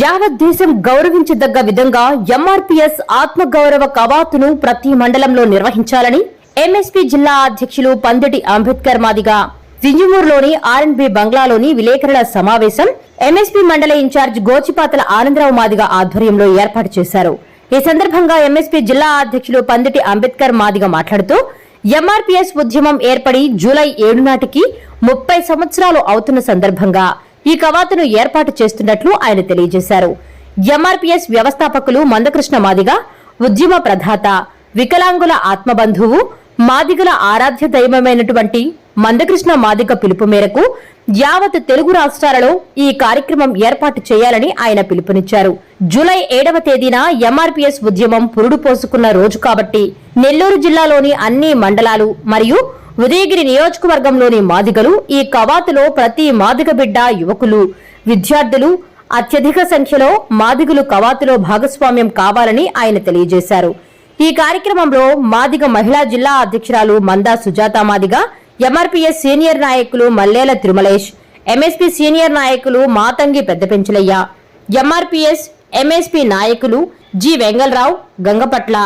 యావత్ దేశం గౌరవించదగ్గ విధంగా ఎంఆర్పీఎస్ ఆత్మగౌరవ కవాతును ప్రతి మండలంలో నిర్వహించాలని ఎంఎస్పీ జిల్లా అధ్యక్షులు పందిటి అంబేద్కర్ మాదిగా. జింజమూరులోని ఆర్ఎన్బి బంగ్లాలోని విలేకరుల సమావేశం ఎంఎస్పీ మండల ఇన్ఛార్జ్ గోచిపాతల ఆనందరావు మాదిగా ఆధ్వర్యంలో ఏర్పాటు చేశారు. ఈ సందర్భంగా ఎంఎస్పీ జిల్లా అధ్యక్షులు పందిటి అంబేద్కర్ మాదిగా మాట్లాడుతూ ఎంఆర్పీఎస్ ఉద్యమం ఏర్పడి జూలై ఏడు నాటికి ముప్పై సంవత్సరాలు అవుతున్న సందర్భంగా ఈ కవాతును ఏర్పాటు చేస్తున్నట్లు ఆయన తెలియజేశారు. ఎంఆర్పీఎస్ వ్యవస్థాపకులు మందకృష్ణ మాదిగ ఉద్యమ ప్రధాత వికలాంగుల ఆత్మబంధువు మాదిగల ఆరాధ్య దైవమైనటువంటి మందకృష్ణ మాదిగ పిలుపు మేరకు యావత్ తెలుగు రాష్ట్రాలలో ఈ కార్యక్రమం ఏర్పాటు చేయాలని ఆయన పిలుపునిచ్చారు. జూలై ఏడవ తేదీన ఎంఆర్పీఎస్ ఉద్యమం పురుడు పోసుకున్న రోజు కాబట్టి నెల్లూరు జిల్లాలోని అన్ని మండలాలు మరియు ఉదయగిరి నియోజకవర్గంలోని మాదిగలు ఈ కవాతులో ప్రతి మాదిగ బిడ్డ యువకులు. విద్యార్థులు అత్యధిక సంఖ్యలో మాదిగలు కవాతులో భాగస్వామ్యం కావాలని ఆయన తెలియజేశారు. ఈ కార్యక్రమంలో మాదిగ మహిళా జిల్లా అధ్యక్షురాలు మందా సుజాత మాదిగ ఎంఆర్పీఎస్ సీనియర్ నాయకులు మల్లేల తిరుమలేష్ ఎంఎస్పీ సీనియర్ నాయకులు మాతంగి పెద్దపెంచులయ్య ఎంఆర్పీఎస్ ఎంఎస్పీ నాయకులు G Vengalarao Gangapatla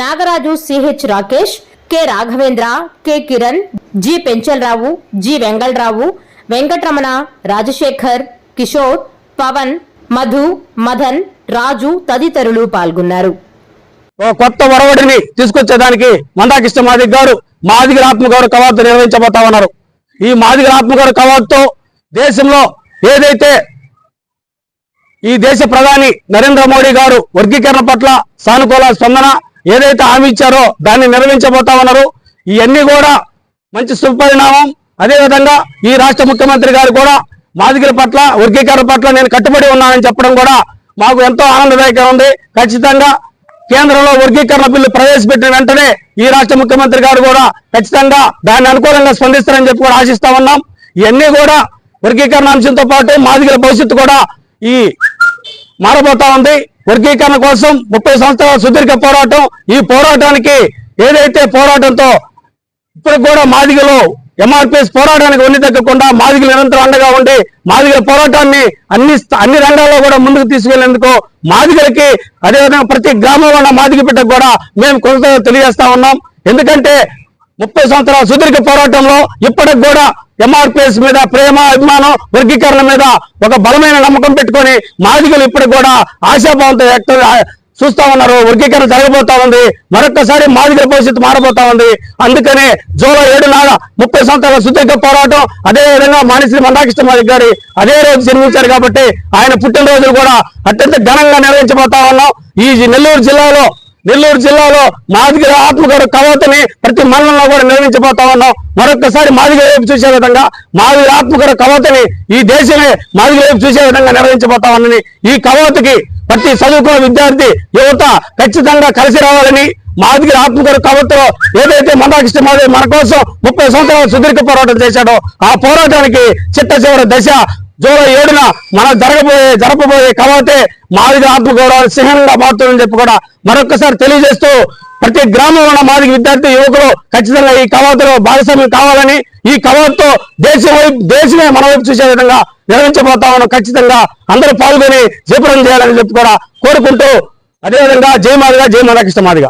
Nagaraju CH Rakesh K Raghavendra K Kiran G Penchalarao G Vengalarao Venkataramana Rajasekhar Kishore Pavan Madhu Madan Raju తదితరులు పాల్గొన్నారు. ఓ కొత్త ఒరవడిని తీసుకొచ్చేదానికి మందాకిష్ట మాదిక్ గారు మాదిగల ఆత్మగౌరవ కవాతు నిర్వహించబోతా ఉన్నారు. ఈ మాదిగల ఆత్మగౌరవ కవాతుతో దేశంలో ఏదైతే ఈ దేశ ప్రధాని నరేంద్ర మోడీ గారు వర్గీకరణ పట్ల సానుకూల స్పందన ఏదైతే హామీ ఇచ్చారో దాన్ని నిర్వహించబోతా ఉన్నారు. ఇవన్నీ కూడా మంచి సుపరిణామం. అదేవిధంగా ఈ రాష్ట్ర ముఖ్యమంత్రి గారు కూడా మాదిగల పట్ల వర్గీకరణ పట్ల నేను కట్టుబడి ఉన్నానని చెప్పడం కూడా మాకు ఎంతో ఆనందదాయకంగా ఉంది. ఖచ్చితంగా కేంద్రంలో వర్గీకరణ బిల్లు ప్రవేశపెట్టిన వెంటనే ఈ రాష్ట్ర ముఖ్యమంత్రి గారు కూడా ఖచ్చితంగా దాన్ని అనుకూలంగా స్పందిస్తారని చెప్పి కూడా ఆశిస్తా ఉన్నాం. ఇవన్నీ కూడా వర్గీకరణ అంశంతో పాటు మాదిగల భవిష్యత్తు కూడా ఈ మారబోతా ఉంది. వర్గీకరణ కోసం ముప్పై సంవత్సరాల సుదీర్ఘ పోరాటం. ఈ పోరాటానికి ఏదైతే పోరాటంతో ఇప్పుడు కూడా మాదిగలు ఎంఆర్పిఎస్ పోరాటానికి ఉన్ని తగ్గకుండా మాదిగలు నిరంతరం అండగా ఉండి మాదిగల పోరాటాన్ని అన్ని అన్ని రంగాల్లో కూడా ముందుకు తీసుకెళ్ళేందుకు మాదిగలకి అదేవిధంగా ప్రతి గ్రామంలో ఉన్న మాదిగ బిడ్డకు కూడా మేము కొంత తెలియజేస్తా ఉన్నాం. ఎందుకంటే ముప్పై సంవత్సరాల సుదీర్ఘ పోరాటంలో ఇప్పటికి కూడా ఎంఆర్పిఎస్ మీద ప్రేమ అభిమానం వర్గీకరణ మీద ఒక బలమైన నమ్మకం పెట్టుకొని మాదిగలు ఇప్పుడు కూడా ఆశాభావంతో వ్యక్తం చూస్తా ఉన్నారు. వర్గీకరణ జరగబోతా ఉంది. మరొకసారి మాదిగల పరిస్థితి మారబోతా ఉంది. అందుకనే జూలై ఏడు నాడు ముప్పై సంవత్సరాల సుదీర్ఘ పోరాటం అదే విధంగా మానిశ్రీ మందాకృష్ణ మాదిగ గారి అదే రోజు జన్మించారు కాబట్టి ఆయన పుట్టినరోజులు కూడా అత్యంత ఘనంగా నిర్వహించబోతా ఉన్నాం. ఈ నెల్లూరు జిల్లాలో నెల్లూరు జిల్లాలో మాదిగల ఆత్మగౌరవ కవతని ప్రతి మండలంలో కూడా నిర్వహించబోతా ఉన్నాం. మరొకసారి మాదిగ వైపు చూసే విధంగా మాదిగల ఆత్మగౌరవ కవాతుని ఈ దేశమే మాదిగ వైపు చూసే విధంగా నిర్వహించబోతా ఉన్నని ఈ కవతకి ప్రతి చదువుకున్న విద్యార్థి యువత ఖచ్చితంగా కలిసి రావాలని మాదిగిరి ఆత్మగారు కవతలో ఏదైతే మందాకృష్ణ మాదిరి మన కోసం ముప్పై సంవత్సరాలు సుదీర్ఘ పోరాటం చేశాడో ఆ పోరాటానికి చిట్ట చివరి దశ జూలై ఏడున మనం జరగబోయే జరపబోయే కవాతే మాదిగ ఆత్మగౌరవాలు సింహంగా మారుతుందని చెప్పి కూడా మరొకసారి తెలియజేస్తూ ప్రతి గ్రామంలో ఉన్న మాదిగ విద్యార్థి యువకులు ఖచ్చితంగా ఈ కవాతులో భాగస్వామ్యం కావాలని ఈ కవాతుతో దేశం వైపు దేశమే మన వైపు చూసే విధంగా నిర్వహించబోతామని ఖచ్చితంగా అందరూ పాల్గొని జయపురం చేయాలని చెప్పి కూడా కోరుకుంటూ అదేవిధంగా జయ మాదిగా జయ మాధకృష్ణ మాదిగా.